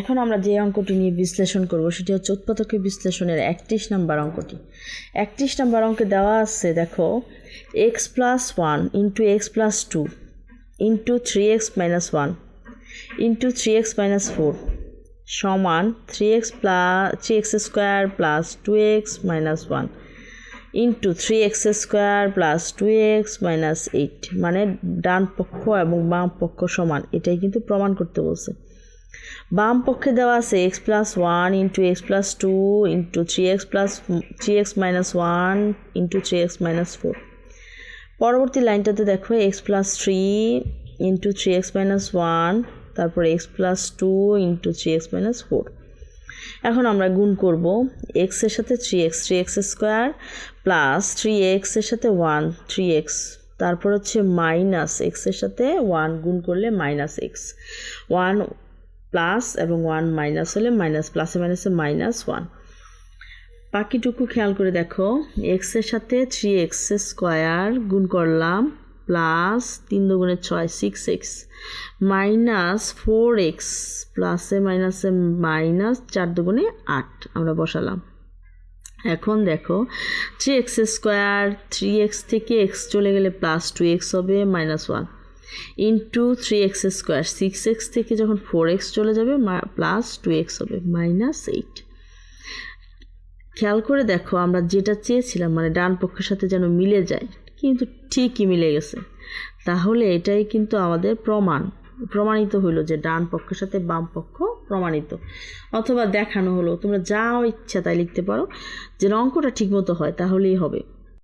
এখন আমরা যে অঙ্কটি নিয়ে বিশ্লেষণ করব, সেটি হচ্ছে উৎপাদকীয় বিশ্লেষণের একত্রিশ নাম্বার অঙ্কটি। একত্রিশ নাম্বার অঙ্কে দেওয়া আছে, দেখো x plus one into x plus two into three x minus one into three x minus four সমান three x plus three x square plus two x minus one into three x square plus two x minus eight মানে ডান পক্ষ এবং বাম পক্ষ সমান, এটাই কিন্তু প্রমাণ করতে বলছে। বাম পক্ষে দেওয়া আছে x plus one into x plus two into three x plus three x minus one into three x minus four পরবর্তী লাইনটাতে দেখো x plus three into three x minus one তারপর x plus two into three x minus four এখন আমরা গুণ করব এক্সের সাথে three x three x square plus three এক্সের সাথে ওয়ান থ্রি এক্স তারপর হচ্ছে মাইনাস এক্সের সাথে ওয়ান গুণ করলে মাইনাস এক্স ওয়ান প্লাস এবং ওয়ান মাইনাস হলে মাইনাস প্লাসে মাইনাসে মাইনাস ওয়ান বাকিটুকু খেয়াল করে দেখো এক্সের সাথে থ্রি এক্স স্কোয়ার গুণ করলাম প্লাস তিন দুগুণে ছয় six x minus four x প্লাসে মাইনাসে মাইনাস চার দুগুণে আট, আমরা বসালাম। এখন দেখো three x square three x থেকে এক্স চলে গেলে প্লাস টু এক্স হবে minus one into three x square six x থেকে যখন ফোর এক্স চলে যাবে প্লাস টু এক্স হবে মাইনাস এইট খেয়াল করে দেখো, আমরা যেটা চেয়েছিলাম মানে ডান পক্ষের সাথে যেন মিলে যায়, কিন্তু ঠিকই মিলে গেছে। তাহলে এটাই কিন্তু আমাদের প্রমাণ। প্রমাণিত হইল যে ডান পক্ষের সাথে বাম পক্ষ প্রমাণিত। অথবা দেখানো হলো, তোমরা যা ইচ্ছা তাই লিখতে পারো। যে অঙ্কটা ঠিকমতো হয়, তাহলেই হবে।